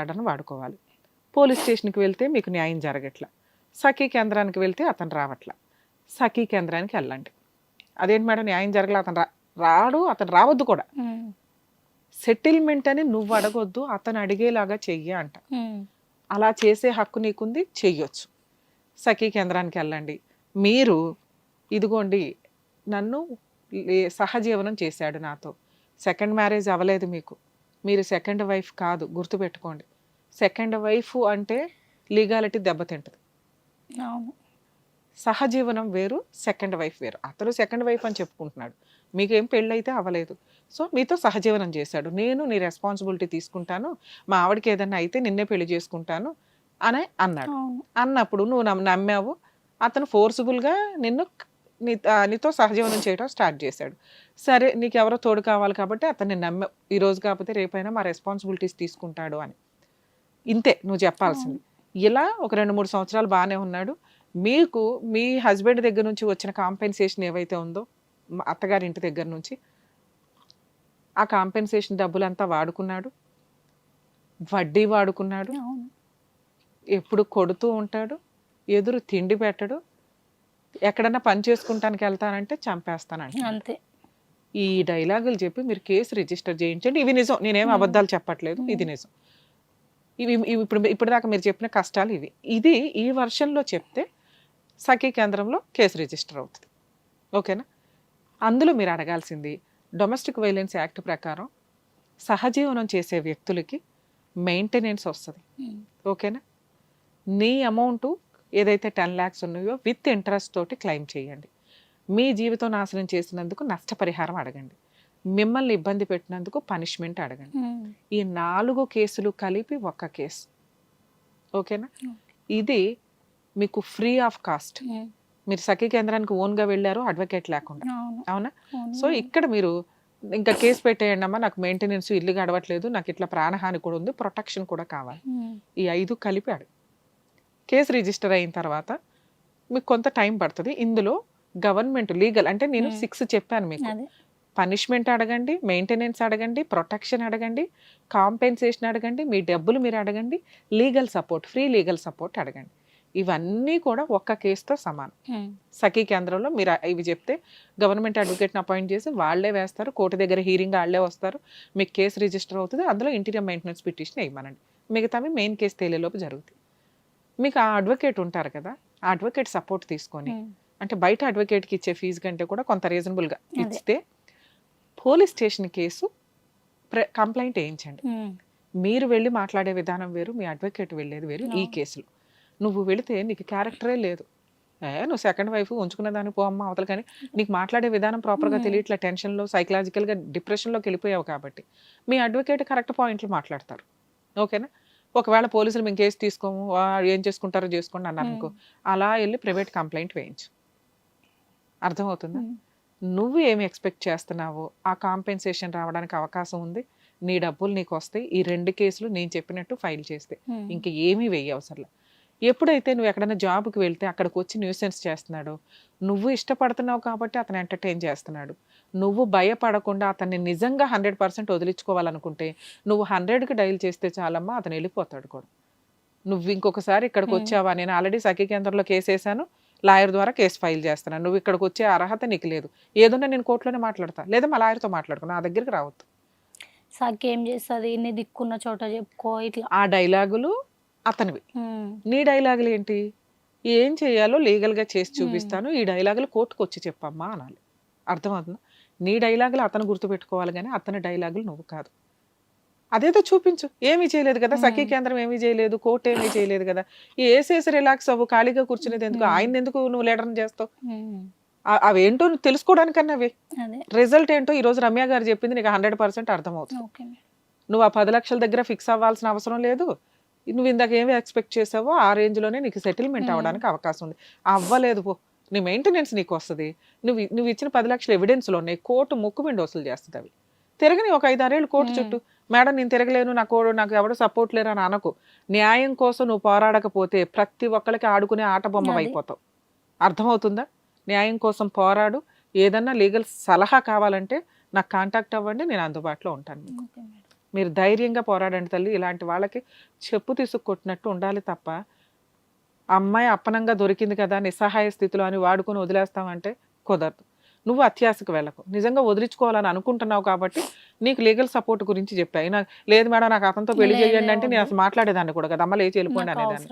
ఆర్డర్ని వాడుకోవాలి. పోలీస్ స్టేషన్కి వెళ్తే మీకు న్యాయం జరగట్లా. సఖీ కేంద్రానికి వెళ్తే అతను రావట్లా. సఖీ కేంద్రానికి వెళ్ళండి. అదేంటి మేడం న్యాయం జరగలే అతను రాడు అతను రావద్దు కూడా. సెటిల్మెంట్ అని నువ్వు అడగొద్దు అతను అడిగేలాగా చెయ్యి అంట. అలా చేసే హక్కు నీకుంది చెయ్యొచ్చు. సఖీ కేంద్రానికి వెళ్ళండి. మీరు ఇదిగోండి నన్ను సహజీవనం చేశాడు నాతో. సెకండ్ మ్యారేజ్ అవ్వలేదు మీకు. మీరు సెకండ్ వైఫ్ కాదు గుర్తుపెట్టుకోండి. సెకండ్ వైఫ్ అంటే లీగాలిటీ దెబ్బతింటది అవును. సహజీవనం వేరు సెకండ్ వైఫ్ వేరు. అతను సెకండ్ వైఫ్ అని చెప్పుకుంటున్నాడు. మీకేం పెళ్ళైతే అవ్వలేదు. సో మీతో సహజీవనం చేశాడు. నేను నీ రెస్పాన్సిబిలిటీ తీసుకుంటాను. మా ఆవిడకి ఏదన్నా అయితే నిన్నే పెళ్ళి చేసుకుంటాను అని అన్నాడు. అన్నప్పుడు నువ్వు నమ్- నమ్మావు. అతను ఫోర్సుబుల్గా నిన్ను నీ నీతో సహజీవనం చేయడం స్టార్ట్ చేశాడు. సరే నీకు ఎవరో తోడు కావాలి కాబట్టి అతన్ని నమ్మావు ఈ రోజు కాకపోతే రేపైనా మా రెస్పాన్సిబిలిటీస్ తీసుకుంటాడు అని. ఇంతే నువ్వు చెప్పాల్సింది. ఇలా ఒక రెండు మూడు సంవత్సరాలు బాగానే ఉన్నాడు. మీకు మీ హస్బెండ్ దగ్గర నుంచి వచ్చిన కాంపెన్సేషన్ ఏవైతే ఉందో మా అత్తగారి ఇంటి దగ్గర నుంచి ఆ కాంపెన్సేషన్ డబ్బులంతా వాడుకున్నాడు. వడ్డీ వాడుకున్నాడు. ఎప్పుడు కొడుతూ ఉంటాడు. ఎదురు తిండి పెట్టడు. ఎక్కడన్నా పని చేసుకుంటానికి వెళ్తానంటే చంపేస్తానంట అంతే. ఈ డైలాగులు చెప్పి మీరు కేసు రిజిస్టర్ చేయించండి. ఇవి నిజం. నేనేం. అబద్ధాలు చెప్పట్లేదు. ఇది నిజం. ఇవి ఇవి ఇప్పుడు ఇప్పటిదాకా మీరు చెప్పిన కష్టాలు ఇవి. ఇది ఈ వర్షన్లో చెప్తే సఖీ కేంద్రంలో కేసు రిజిస్టర్ అవుతుంది. ఓకేనా? అందులో మీరు అడగాల్సింది డొమెస్టిక్ వైలెన్స్ యాక్ట్ ప్రకారం సహజీవనం చేసే వ్యక్తులకి మెయింటెనెన్స్ వస్తుంది. ఓకేనా? నీ అమౌంట్ ఏదైతే టెన్ ల్యాక్స్ ఉన్నాయో విత్ ఇంట్రెస్ట్ తోటి క్లెయిమ్ చేయండి. మీ జీవితం నాశనం చేసినందుకు నష్టపరిహారం అడగండి. మిమ్మల్ని ఇబ్బంది పెట్టినందుకు పనిష్మెంట్ అడగండి. ఉమ్, ఈ నాలుగు కేసులు కలిపి ఒక్క కేసు. ఓకేనా? ఇది మీకు ఫ్రీ ఆఫ్ కాస్ట్. ఉమ్, మీరు సఖీ కేంద్రానికి ఓన్గా వెళ్ళారు అడ్వకేట్ లేకుండా. అవును. సో ఇక్కడ మీరు ఇంకా కేసు పెట్టేయండి అమ్మా నాకు మెయింటెనెన్స్ ఇల్లు గడవట్లేదు నాకు ఇట్లా ప్రాణహాని కూడా ఉంది ప్రొటెక్షన్ కూడా కావాలి. ఈ ఐదు కలిపాడు కేసు రిజిస్టర్ అయిన తర్వాత మీకు కొంత టైం పడుతుంది. ఇందులో గవర్నమెంట్ లీగల్ అంటే నేను. సిక్స్ చెప్పాను మీకు. పనిష్మెంట్ అడగండి మెయింటెనెన్స్ అడగండి ప్రొటెక్షన్ అడగండి కాంపెన్సేషన్ అడగండి మీ డబ్బులు మీరు అడగండి legal support free legal support అడగండి. ఇవన్నీ కూడా ఒక్క కేసుతో సమానం. సఖీ కేంద్రంలో మీరు ఇవి చెప్తే గవర్నమెంట్ అడ్వకేట్ని అపాయింట్ చేసి వాళ్ళే వేస్తారు కోర్టు దగ్గర హీరింగ్ వాళ్ళే వస్తారు మీకు కేసు రిజిస్టర్ అవుతుంది అందులో ఇంటీరియర్ మెయింటెనెన్స్ పిటిషన్ వేయమనండి. మిగతావి మెయిన్ కేసు తేలేలోపు జరుగుతాయి. మీకు ఆ అడ్వకేట్ ఉంటారు కదా ఆ అడ్వకేట్ సపోర్ట్ తీసుకొని ఉమ్, అంటే బయట అడ్వకేట్కి ఇచ్చే ఫీజు కంటే కూడా కొంత రీజనబుల్గా. ఇస్తే పోలీస్ స్టేషన్ కేసు కంప్లైంట్ వేయించండి. ఉమ్, మీరు వెళ్ళి మాట్లాడే విధానం వేరు మీ అడ్వకేట్ వెళ్ళేది వేరు ఈ. కేసులో. నువ్వు వెళితే నీకు క్యారెక్టరే లేదు. ఏ నువ్వు సెకండ్ వైఫ్ ఉంచుకున్న దాన్ని పో అమ్మ అవతల కానీ నీకు మాట్లాడే విధానం ప్రాపర్గా Hmm. తెలియట్లే టెన్షన్లో సైకలాజికల్గా డిప్రెషన్లోకి వెళ్ళిపోయావు కాబట్టి మీ అడ్వకేట్ కరెక్ట్ పాయింట్లు మాట్లాడతారు. ఓకేనా? ఒకవేళ పోలీసులు మేము కేసు తీసుకోము ఏం చేసుకుంటారో చేసుకోండి అన్నారు అనుకో అలా వెళ్ళి ప్రైవేట్ కంప్లైంట్ వేయించు. అర్థమవుతుందా? నువ్వు ఏమి ఎక్స్పెక్ట్ చేస్తున్నావో ఆ కాంపెన్సేషన్ రావడానికి అవకాశం ఉంది. నీ డబ్బులు నీకు వస్తాయి. ఈ రెండు కేసులు నేను చెప్పినట్టు ఫైల్ చేస్తే. ఇంక ఏమీ వెయ్యి అవసరం ఎప్పుడైతే నువ్వు ఎక్కడైనా జాబ్కి వెళ్తే అక్కడికి వచ్చి న్యూసెన్స్ చేస్తున్నాడు నువ్వు ఇష్టపడుతున్నావు కాబట్టి అతను ఎంటర్టైన్ చేస్తున్నాడు. నువ్వు భయపడకుండా అతన్ని నిజంగా హండ్రెడ్ పర్సెంట్ వదిలించుకోవాలనుకుంటే నువ్వు హండ్రెడ్కి డైల్ చేస్తే చాలమ్మా అతను వెళ్ళిపోతాడు కూడా. నువ్వు ఇంకొకసారి ఇక్కడికి. వచ్చావా నేను ఆల్రెడీ సఖీ కేంద్రంలో కేసు వేసాను లాయర్ ద్వారా కేసు ఫైల్ చేస్తున్నాను. నువ్వు ఇక్కడికి వచ్చే అర్హత నీకు లేదు. ఏదన్నా నేను కోర్టులోనే మాట్లాడతా లేదా మా లాయర్తో మాట్లాడుకో నా దగ్గరికి రావద్దు. సాకి ఏం చేస్తుంది? నీ దిక్కున్న చోట చెప్పుకో ఇట్లా. ఆ డైలాగులు అతనివి. నీ డైలాగులు ఏంటి? ఏం చేయాలో లీగల్గా చేసి చూపిస్తాను ఈ డైలాగులు కోర్టుకు వచ్చి చెప్పమ్మా అనాలి. అర్థమవుతుందా? నీ డైలాగులు అతను గుర్తుపెట్టుకోవాలి కానీ అతని డైలాగులు నువ్వు కాదు. అదేదో చూపించు. ఏమీ చేయలేదు కదా? సఖీ. కేంద్రం ఏమీ చేయలేదు కోర్టు ఏమీ చేయలేదు కదా? ఏసేసి రిలాక్స్ అవ్వు ఖాళీగా కూర్చునేది ఎందుకు. ఆయన ఎందుకు నువ్వు లీడర్ని చేస్తావు? అవేంటో నువ్వు తెలుసుకోవడానికన్నా అవి. రిజల్ట్ ఏంటో ఈ రోజు రమ్య గారు చెప్పింది నీకు హండ్రెడ్ పర్సెంట్ అర్థమవుతుంది. నువ్వు ఆ పది లక్షల దగ్గర ఫిక్స్ అవ్వాల్సిన అవసరం లేదు. నువ్వు ఇందాక ఏమి ఎక్స్పెక్ట్ చేసావో ఆ రేంజ్లోనే నీకు సెటిల్మెంట్ Hmm. అవ్వడానికి అవకాశం ఉంది. అవ్వలేదు పో. నీ మెయింటెనెన్స్ నీకు వస్తుంది. నువ్వు నువ్వు ఇచ్చిన పది లక్షల ఎవిడెన్స్లో ఉన్నాయి కోర్టు ముక్కు పిండి వసూలు చేస్తుంది అవి. తిరగని ఒక ఐదారేళ్ళు కోర్టు Hmm. చుట్టూ మేడం నేను తిరగలేను నాకు నాకు ఎవరు సపోర్ట్ లేరు అని అనకు. న్యాయం కోసం నువ్వు పోరాడకపోతే ప్రతి ఒక్కరికి ఆడుకునే ఆట బొమ్మ. అయిపోతావు. అర్థమవుతుందా? న్యాయం కోసం పోరాడు. ఏదన్నా లీగల్ సలహా కావాలంటే నాకు కాంటాక్ట్ అవ్వండి నేను అందుబాటులో ఉంటాను మీకు. మేడం. మీరు ధైర్యంగా పోరాడండి తల్లి. ఇలాంటి వాళ్ళకి చెప్పు తీసుకొట్టినట్టు ఉండాలి తప్ప అమ్మాయి అప్పనంగా దొరికింది కదా నిస్సహాయ స్థితిలో అని వాడుకొని వదిలేస్తామంటే కుదరదు. నువ్వు అత్యాశకు వెళ్ళకు. నిజంగా వదిలించుకోవాలని అనుకుంటున్నావు కాబట్టి నీకు లీగల్ సపోర్ట్ గురించి చెప్పాయి నాకు లేదు మేడం నాకు అతనితో పెళ్ళి చేయండి అంటే నేను. అసలు మాట్లాడేదాన్ని కూడా కదా. అమ్మ లేచి వెళ్ళిపోండి అనేదాన్ని.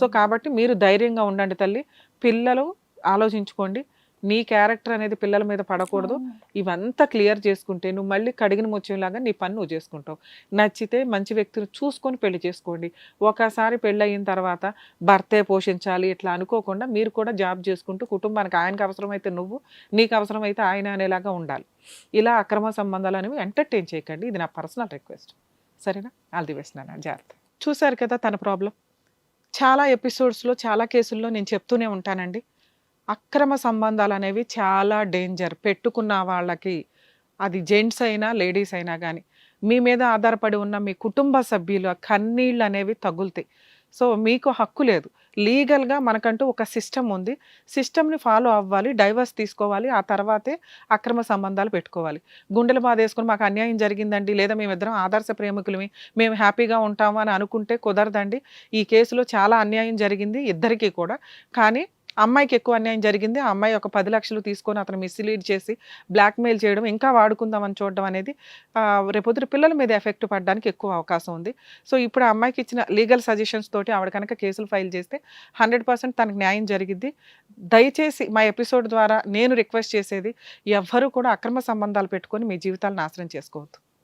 సో కాబట్టి మీరు ధైర్యంగా ఉండండి తల్లి. పిల్లలు ఆలోచించుకోండి. నీ క్యారెక్టర్ అనేది పిల్లల మీద పడకూడదు. ఇవంతా క్లియర్ చేసుకుంటే నువ్వు మళ్ళీ కడిగిన ముత్యంలాగా నీ పని నువ్వు చేసుకుంటావు. నచ్చితే మంచి వ్యక్తిని చూసుకొని పెళ్ళి చేసుకోండి. ఒకసారి పెళ్ళి అయిన తర్వాత భర్తే పోషించాలి ఇట్లా అనుకోకుండా మీరు కూడా జాబ్ చేసుకుంటూ కుటుంబానికి ఆయనకు అవసరమైతే నువ్వు నీకు అవసరమైతే ఆయన అనేలాగా ఉండాలి. ఇలా అక్రమ సంబంధాలు అనేవి ఎంటర్టైన్ చేయకండి. ఇది నా పర్సనల్ రిక్వెస్ట్. సరేనా? ఆల్ ది బెస్ట్ నాన్న జాగ్రత్త. చూశారు కదా తన ప్రాబ్లం? చాలా ఎపిసోడ్స్లో చాలా కేసుల్లో నేను చెప్తూనే ఉంటానండి. అక్రమ సంబంధాలు అనేవి చాలా డేంజర్. పెట్టుకున్న వాళ్ళకి అది జెంట్స్ అయినా లేడీస్ అయినా కానీ మీ మీద ఆధారపడి ఉన్న మీ కుటుంబ సభ్యుల కన్నీళ్ళు అనేవి తగులుతాయి. సో మీకు హక్కు లేదు. లీగల్గా మనకంటూ ఒక సిస్టమ్ ఉంది. సిస్టమ్ని ఫాలో అవ్వాలి డైవర్స్ తీసుకోవాలి ఆ తర్వాతే అక్రమ సంబంధాలు పెట్టుకోవాలి. గుండెలు బాధ వేసుకుని మాకు అన్యాయం జరిగిందండి లేదా మేమిద్దరం ఆదర్శ ప్రేమికులమి మేము హ్యాపీగా ఉంటాము అని అనుకుంటే కుదరదండి. ఈ కేసులో చాలా అన్యాయం జరిగింది ఇద్దరికీ కూడా. కానీ అమ్మాయికి ఎక్కువ అన్యాయం జరిగింది. ఆ అమ్మాయి ఒక పది లక్షలు తీసుకొని అతను మిస్లీడ్ చేసి బ్లాక్మెయిల్ చేయడం ఇంకా వాడుకుందామని చూడడం అనేది ఆ, పిల్లల మీద ఎఫెక్ట్ పడడానికి ఎక్కువ అవకాశం ఉంది. సో ఇప్పుడు ఆ అమ్మాయికి ఇచ్చిన లీగల్ సజెషన్స్ తోటి ఆవిడ కనుక కేసులు ఫైల్ చేస్తే హండ్రెడ్ పర్సెంట్ తనకు న్యాయం జరిగిద్ది. దయచేసి మా ఎపిసోడ్ ద్వారా నేను రిక్వెస్ట్ చేసేది ఎవ్వరూ కూడా అక్రమ సంబంధాలు పెట్టుకొని మీ జీవితాలు నాశనం చేసుకోవద్దు.